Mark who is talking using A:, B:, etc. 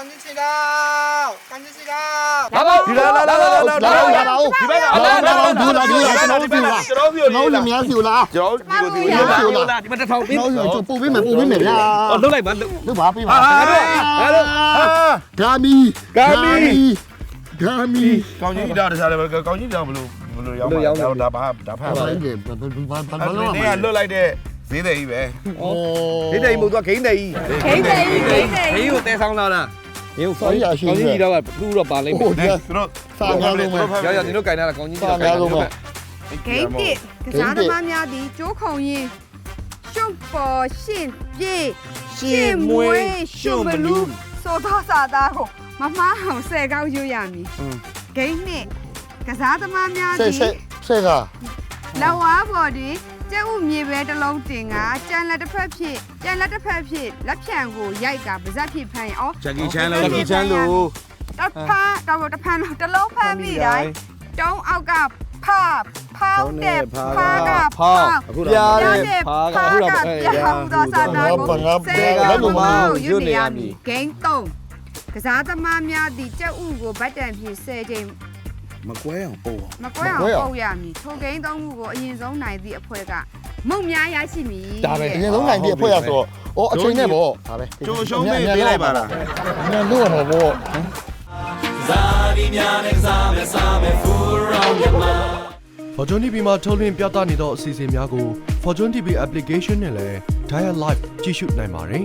A: ကောင်းကြီးစီတော့ကောင်းကြီးစီတော့
B: လာပါဒီလာလာလာ
C: မ
B: င်း
C: တို့
B: ဆောင်းကြီးဆောင်းကြီးတော့တူတော့ပါလိမ့်မယ် သူတို့
C: စာအများဆုံးပဲ။
B: ရောက်ရောက်ဒီတို့ကင်တာကကောင်းကြီး
D: ကြီးတော့
E: ဂိတ်တစ်ကစားသမားများသည်ကျိုးခုံရင်ရှုပ်ပေါ်ရှင့်ပြေရှင့်မွေးရှုပ်မလူစောသားစာသားကိုမမားအောင်ဆယ်ကောက်ရွတ်ရမည်အင်း ဂိတ်နှစ်ကစားသမားများ
C: ဆယ်
E: သည်
C: ဆယ်ဆယ်က
E: လဝါပေါ်တွင် ကျဲဥမြေပဲတစ်လုံးတင်ကကြံလက်တစ်ဖက်ဖြစ်ကြံလက်တစ်ဖက်ဖြစ်လက်ဖြံကိုရိုက်ကပါဇက်ဖြစ်ဖမ်းရင်ဩ
B: ဂျက်ကီချန်လို့ဂျက်ကီချန်လို့
E: တစ်ဖက်တော့တစ်ဖက်လုံးတစ်လုံးဖမ်းမိတိုင်းတုံးအောက်ကဖဖောင်းတဲ့ဖာကဖောင်း
B: အခု
E: ပြား
B: တော့
E: တဲ့ဖာကပြားသောစာသားကိုဆဲကမောင်းယူနေရမည်ဂိမ်း3ကစားသမားများသည့်ကြက်ဥကိုဗတ်တန်ဖြင့်ဆယ်ချိန်
B: မကွဲအောင်ပို့
E: မကွဲအောင်ပုတ်ရမည်ထိုဂိမ်းသုံးခုကိုအရင်ဆုံးနိုင်သည့်အဖွဲ့ကမုံများရရှိမည်
C: အရင်ဆုံးနိုင်ပြီအဖွဲ့ရဆိုတော့ဩအချိန်နဲ့ပေါ့ဒါပဲ
B: ကျိုးရှုံးပေးပေးလိုက်ပါလား
C: ညလို့တော့ပေါ့
F: Fortune TV မှာထုတ်လွှင့်ပြသနေသောအစီအစဉ်များကို Fortune TV application နဲ့လည်း Dial Live ကြည့်ရှုနိုင်ပါတယ်